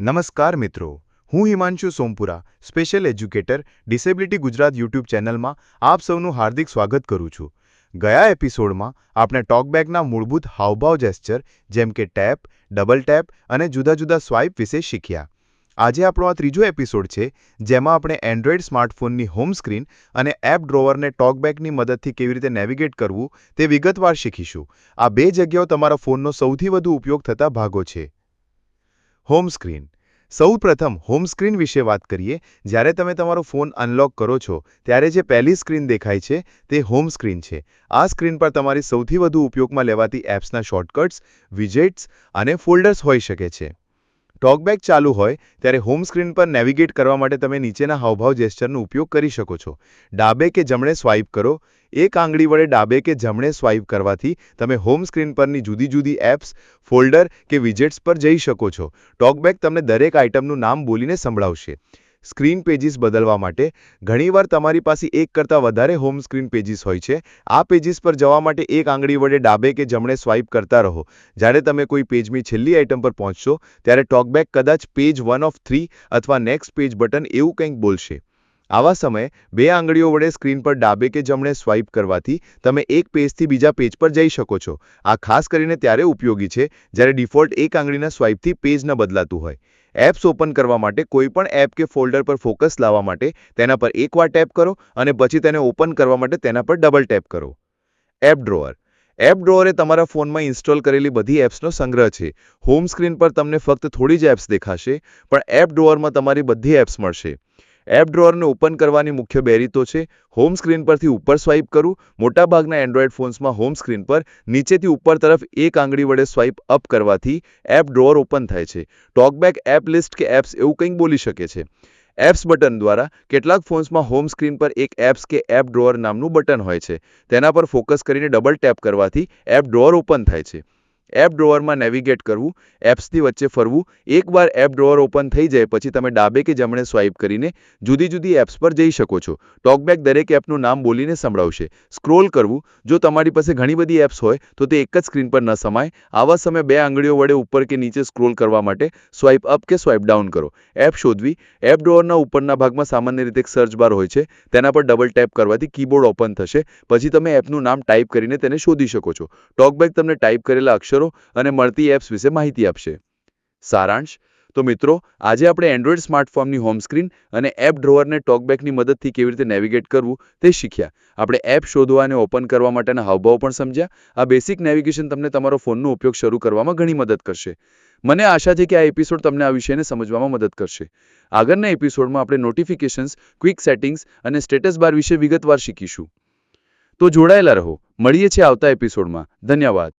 નમસ્કાર મિત્રો, હું Himanshu Sompura, special educator, disability Gujarat YouTube ચેનલમાં આપ સૌનું હાર્દિક સ્વાગત કરું છું. ગયા એપિસોડમાં આપણે ટોકબેકના મૂળભૂત હાવભાવ જેસ્ચર, જેમ કે ટેપ, ડબલ ટેપ અને જુદા જુદા સ્વાઇપ વિશે શીખ્યા. આજે આપણો આ ત્રીજો એપિસોડ છે, જેમાં આપણે એન્ડ્રોઇડ સ્માર્ટફોનની હોમ સ્ક્રીન અને એપ ડ્રોવરને ટોકબેકની મદદથી કેવી રીતે નેવિગેટ કરવું તે વિગતવાર શીખીશું. આ બે જગ્યાઓ તમારા ફોનનો સૌથી વધુ ઉપયોગ થતા ભાગો છે. Home screen. સૌપ્રથમ હોમ સ્ક્રીન વિશે વાત કરીએ. જ્યારે તમે તમારો ફોન અનલોક કરો છો, ત્યારે જે પહેલી સ્ક્રીન દેખાય છે, તે હોમ સ્ક્રીન છે. આ સ્ક્રીન પર તમારી સૌથી વધુ ઉપયોગમાં લેવાતી એપ્સના શોર્ટકટ્સ, વિજેટ્સ અને ફોલ્ડર્સ હોઈ શકે છે. ટોકબેક ચાલુ હોય, ત્યારે હોમ સ્ક્રીન પર નેવિગેટ કરવા માટે તમે નીચેના હાવભાવ જેસ્ચરનો ઉપયોગ કરી શકો છો. ડાબે કે જમણે સ્વાઇપ કરો. એક આંગળી વડે ડાબે કે જમણે સ્વાઇપ કરવાથી તમે હોમ સ્ક્રીન પરની જુદી જુદી એપ્સ ફોલ્ડર કે વિજેટ્સ પર જઈ શકો છો. ટોકબેક તમને દરેક આઇટમનું નામ બોલીને સંભળાવશે. સ્ક્રીન પેજીસ બદલવા માટે. ઘણીવાર તમારી પાસે એક કરતાં વધારે હોમ સ્ક્રીન પેજીસ હોય છે. આ પેજીસ પર જવા માટે એક આંગળી વડે ડાબે કે જમણે સ્વાઇપ કરતા રહો. જ્યારે તમે કોઈ પેજની છેલ્લી આઇટમ પર પહોંચશો, ત્યારે ટોકબેક કદાચ પેજ વન ઓફ થ્રી અથવા નેક્સ્ટ પેજ બટન એવું કંઈક બોલશે. આવા સમયે બે આંગળીઓ વડે સ્ક્રીન પર ડાબે કે જમણે સ્વાઇપ કરવાથી તમે એક પેજથી બીજા પેજ પર જઈ શકો છો. આ ખાસ કરીને ત્યારે ઉપયોગી છે જ્યારે ડિફોલ્ટ એક આંગળીના સ્વાઇપથી પેજ ન બદલાતું હોય. એપ્સ ઓપન કરવા માટે કોઈપણ એપ કે ફોલ્ડર પર ફોકસ લાવવા માટે તેના પર એકવાર ટેપ કરો અને પછી તેને ઓપન કરવા માટે તેના પર ડબલ ટેપ કરો. App drawer. એપ ડ્રોઅર એ તમારા ફોનમાં ઇન્સ્ટોલ કરેલી બધી એપ્સનો સંગ્રહ છે. હોમ સ્ક્રીન પર તમને ફક્ત થોડી જ એપ્સ દેખાશે, પણ એપ ડ્રોઅરમાં તમારી બધી એપ્સ મળશે. એપ ડ્રોઅરને ઓપન કરવાની મુખ્ય બે રીતો છે. હોમ સ્ક્રીન પરથી ઉપર સ્વાઇપ કરું. મોટાભાગના એન્ડ્રોઇડ ફોન્સમાં હોમ સ્ક્રીન પર નીચેથી ઉપર તરફ એક આંગળી વડે સ્વાઇપ અપ કરવાથી એપ ડ્રોઅર ઓપન થાય છે. ટોકબેક, એપ લિસ્ટ કે એપ્સ એવું કંઈક બોલી શકે છે. એપ્સ બટન દ્વારા કેટલાક ફોન્સમાં હોમ સ્ક્રીન પર એક એપ્સ કે એપ ડ્રોઅર નામનું બટન હોય છે. તેના પર ફોકસ કરીને ડબલ ટેપ કરવાથી એપ ડ્રોઅર ઓપન થાય છે. એપ ડ્રોવરમાં નેવિગેટ કરવું, એપ્સની વચ્ચે ફરવું, એકવાર એપ ડ્રોવર ઓપન થઈ જાય પછી તમે ડાબે કે જમણે સ્વાઇપ કરીને જુદી જુદી એપ્સ પર જઈ શકો છો. ટોકબેક દરેક એપનું નામ બોલીને સંભળાવશે. સ્ક્રોલ કરવું, જો તમારી પાસે ઘણી બધી એપ્સ હોય, તો તે એક જ સ્ક્રીન પર ન સમાય. આવા સમયે બે આંગળીઓ વડે ઉપર કે નીચે સ્ક્રોલ કરવા માટે સ્વાઇપ અપ કે સ્વાઇપ ડાઉન કરો. એપ શોધવી, એપ ડ્રોવરના ઉપરના ભાગમાં સામાન્ય રીતે એક સર્ચ બાર હોય છે, તેના પર ડબલ ટેપ કરવાથી કીબોર્ડ ઓપન થશે, પછી તમે એપનું નામ ટાઈપ કરીને તેને શોધી શકો છો. ટોકબેક તમને ટાઈપ કરેલા અક્ષરો અને મળતી એપ્સ વિશે માહિતી આપશે. સારાંશ, તો મિત્રો, આજે આપણે એન્ડ્રોઇડ સ્માર્ટફોનની હોમ સ્ક્રીન અને એપ ડ્રોવરને ટોકબેકની મદદથી કેવી રીતે નેવિગેટ કરવું તે શીખ્યા. આપણે એપ શોધવા અને ઓપન કરવા માટેના હાવભાવ પણ સમજ્યા. આ બેસિક નેવિગેશન તમને તમારો ફોનનો ઉપયોગ શરૂ કરવામાં ઘણી મદદ કરશે. મને આશા છે કે આ એપિસોડ તમને આ વિષયને સમજવામાં મદદ કરશે. આગળના એપિસોડમાં આપણે નોટિફિકેશન્સ ક્વિક સેટિંગ્સ અને સ્ટેટસ બાર વિશે વિગતવાર શીખીશું. તો જોડાયેલા રહો. મળીએ છીએ આવતા એપિસોડમાં ધન્યવાદ.